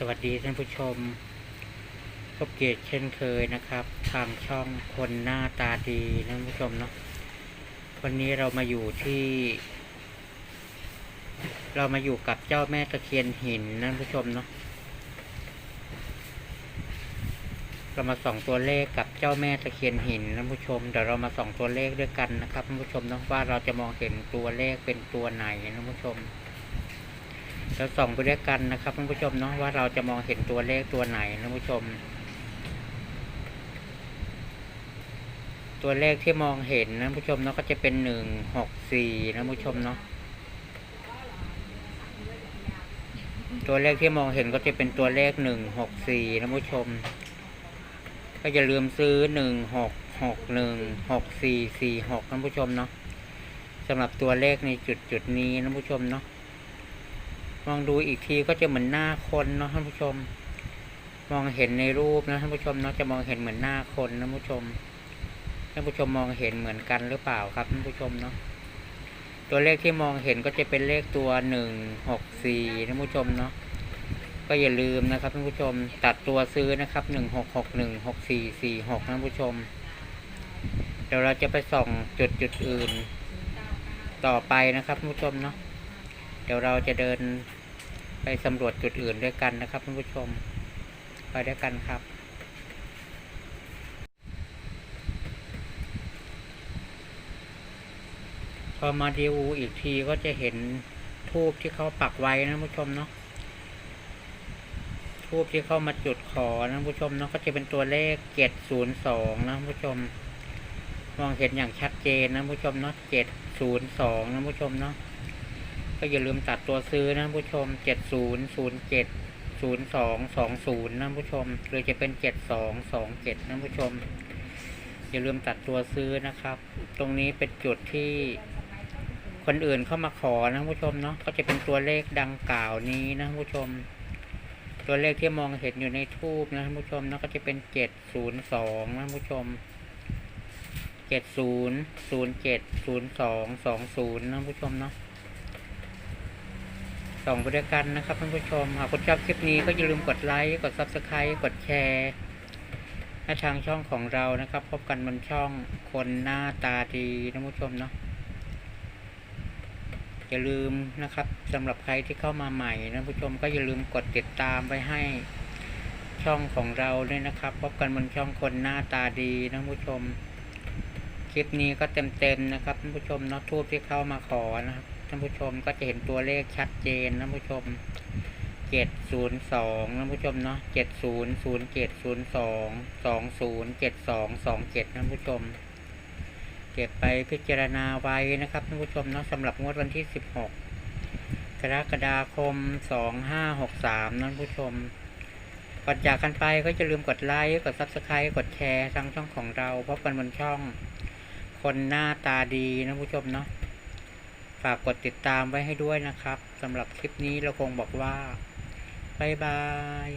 สวัสดีท่านผู้ชมพบเกียรติเช่นเคยนะครับ ทางช่องคนหน้าตาดีนะท่านผู้ชมเนาะวันนี้เรามาอยู่ที่ เรามาอยู่กับเจ้าแม่ตะเคียนหินนะท่านผู้ชมเนาะเรามาส่องตัวเลขกับเจ้าแม่ตะเคียนหินนะท่านผู้ชมเดี๋ยวเรามาส่องตัวเลขด้วยกันนะครับท่านผู้ชมเนาะว่าเราจะมองเห็นตัวเลขเป็นตัวไหนนะท่านผู้ชม เราส่องไปด้วยกันนะครับท่านผู้ชมเนาะว่าเราจะมองเห็นตัวเลขตัวไหนนะท่านผู้ชม ตัวเลขที่มองเห็นนะท่านผู้ชมเนาะก็จะเป็นหนึ่งหกสี่นะท่านผู้ชมเนาะตัวเลขที่มองเห็นก็จะเป็นตัวเลขหนึ่งหกสี่นะท่านผู้ชม ก็อย่าลืมซื้อหนึ่งหกหกหนึ่งหกสี่สี่หกท่านผู้ชมเนาะสำหรับตัวเลขในจุดจุดนี้นะท่านผู้ชมเนาะ มองดูอีกทีก็จะเหมือนหน้าคนเนาะท่านผู้ชม มองเห็นในรูปนะท่านผู้ชมเนาะจะมองเห็นเหมือนหน้าคนนะท่านผู้ชมท่านผู้ชมมองเห็นเหมือนกันหรือเปล่าครับท่านผู้ชมเนาะตัวเลขที่มองเห็นก็จะเป็นเลขตัวหนึ่งหกสี่ท่านผู้ชมเนาะก็อย่าลืมนะครับท่านผู้ชม ตัดตัวซื้อนะครับหนึ่งหกหกหนึ่งหกสี่สี่หกท่านผู้ชม เดี๋ยวเราจะไปส่องจุดจุดอื่น ต่อไปนะครับท่านผู้ชมเนาะ เดี๋ยวเราจะเดินไปสำรวจจุดอื่นด้วยกันนะครับท่านผู้ชม ไปด้วยกันครับ พอมาดูอีกทีก็จะเห็นทูบที่เขาปักไว้นะผู้ชมเนาะทูบที่เข้ามาจุดขอนะผู้ชมเนาะก็จะเป็นตัวเลขเจ็ดศูนย์สองนะผู้ชม มองเห็นอย่างชัดเจนนะผู้ชมเนาะเจ็ดศูนย์สองนะผู้ชมเนาะ ก็อย่าลืมตัดตัวซื้อนะผู้ชมเจ็ดศูนย์ศูนย์เจ็ดศูนย์สองสองศูนย์นะผู้ชม หรือจะเป็นเจ็ดสองสองเจ็ดนะผู้ชม อย่าลืมตัดตัวซื้อนะครับ ตรงนี้เป็นจุดที่คนอื่นเข้ามาขอนะผู้ชมเนาะ ก็จะเป็นตัวเลขดังกล่าวนี้นะผู้ชม ตัวเลขที่มองเห็นอยู่ในทูบนะผู้ชมเนาะก็จะเป็นเจ็ดศูนย์สองนะผู้ชมเจ็ดศูนย์ศูนย์เจ็ดศูนย์สองสองศูนย์นะผู้ชมเนาะ สองไปด้วยกันนะครับท่านผู้ชม หากคุณชอบคลิปนี้ก็อย่าลืมกดไลค์ กด Subscribe กดแชร์ให้ทางช่องของเรานะครับ พบกันบนช่องคนหน้าตาดีท่านผู้ชมเนาะอย่าลืมนะครับสำหรับใครที่เข้ามาใหม่นะท่านผู้ชมก็อย่าลืมกดติดตามไว้ให้ช่องของเราด้วยนะครับ พบกันบนช่องคนหน้าตาดีท่านผู้ชม คลิปนี้ก็เต็มๆนะครับท่านผู้ชมเนาะทูบที่เข้ามาขอนะครับ ท่านผู้ชมก็จะเห็นตัวเลขชัดเจนนะท่านผู้ชมเจ็ดศูนย์สองท่านผู้ชมเนาะเจ็ดศูนย์ศูนย์เจ็ดศูนย์สองสองศูนย์เจ็ดสองสองเจ็ดท่านผู้ชม เก็บไปพิจารณาไว้นะครับท่านผู้ชมเนาะสำหรับงวดวันที่สิบหกกรกฎาคมสองห้าหกสามท่านผู้ชมก่อนจากกันไปก็จะลืมกดไลค์กด Subscribe กดแชร์ทางช่องของเราพบกันบนช่อง คนหน้าตาดีนะผู้ชมเนาะ ฝากกดติดตามไว้ให้ด้วยนะครับสำหรับคลิปนี้เราคงบอกว่า บ๊ายบาย